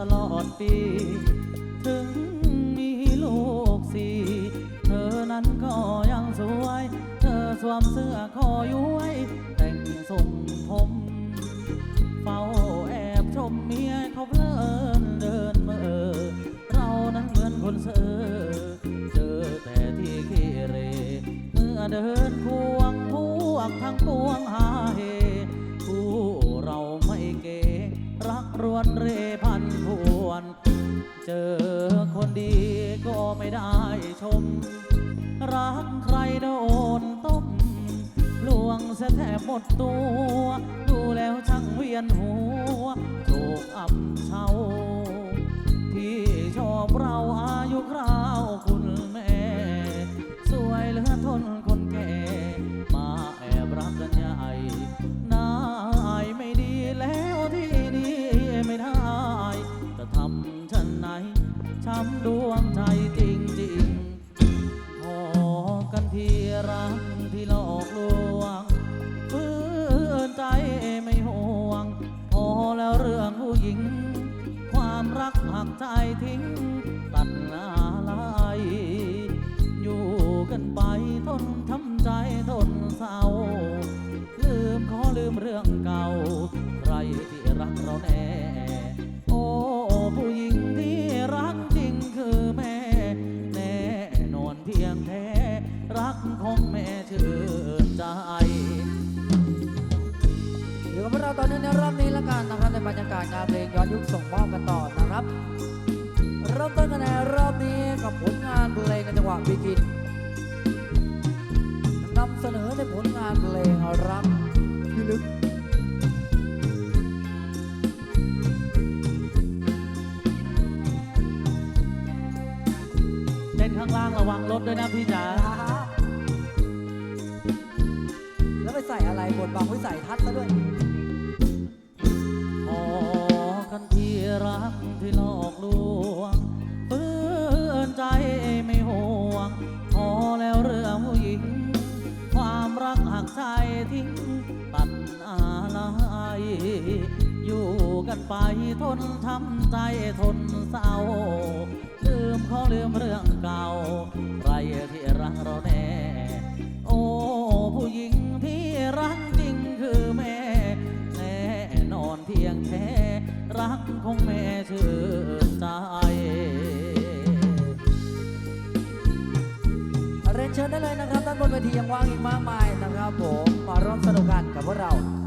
ตลอดปี ถึงมีลูกสี่เธอนั้นก็ยังสวย เธอสวมเสื้อคอย้ยแต่งทรงผมเฝ้าแอบชมเมียเขาเพลินเดินเมื่อเรานั้นเหมือนคนเสือเจอแต่ที่ขี้เร เมื่อเดินควงพวกทั้งปวงหาเฮ คนดีก็ไม่ได้ชม รักใครโดนต้มลวงเสียแทบหมดตัว ดูแล้วช่างเวียนหัวโศกอับเฉาที่ชอบเราอายุคราวคุณแม่ สวยเหลือทนคนแก่ มาแอบรักกันใหญ่นายไม่ดีแล้วที่นี่ไม่ได้ จะทำฉันไหน ช้ำดวงใจจริงๆพอกันที่รักที่หลอกลวงฝืนใจไม่ห่วง พอแล้วเรื่องผู้หญิง ความรักหักใจทิ้ง ตัดหน้าลายอยู่กันไปทนทำใจทนเศร้า ลืมขอลืมเรื่องเก่า ใครที่รักเราแน่ รักของแม่ชื่นใจอยู่กับพวกเราตอนนี้ในรอบนี้ละกันนะครับในบรรยากาศงานเพลงย้อนยุคส่งมอบกันต่อนะครับเริ่มต้นกันในรอบนี้กับผลงานเพลงในจังหวะบิกินนำเสนอในผลงานเพลงรักที่ลึกางล่างระวังรถด้วยนะพี่จ๋าแล้วไปใส่อะไรบนบางวิสัยทัศน์ซะด้วยพอกันที่รักที่หลอกลวงฝืนใจไม่ห่วงพอแล้วเรื่องผู้หญิง ความรักหักใจทิ้งตัดอะไรอยู่ กันไปทนทำใจทนเศร้า ลืมเขาลืมเรื่องเก่า ใครที่รักเราแน่ โอ้ผู้หญิงที่รักจริงคือแม่แน่นอนเพียงแค่รักของแม่ชื่นใจเรียนเชิญได้เลยนะครับด้านบนเวทียังว่างอีกมากมายนะครับผมมาร่วมสนุกกัน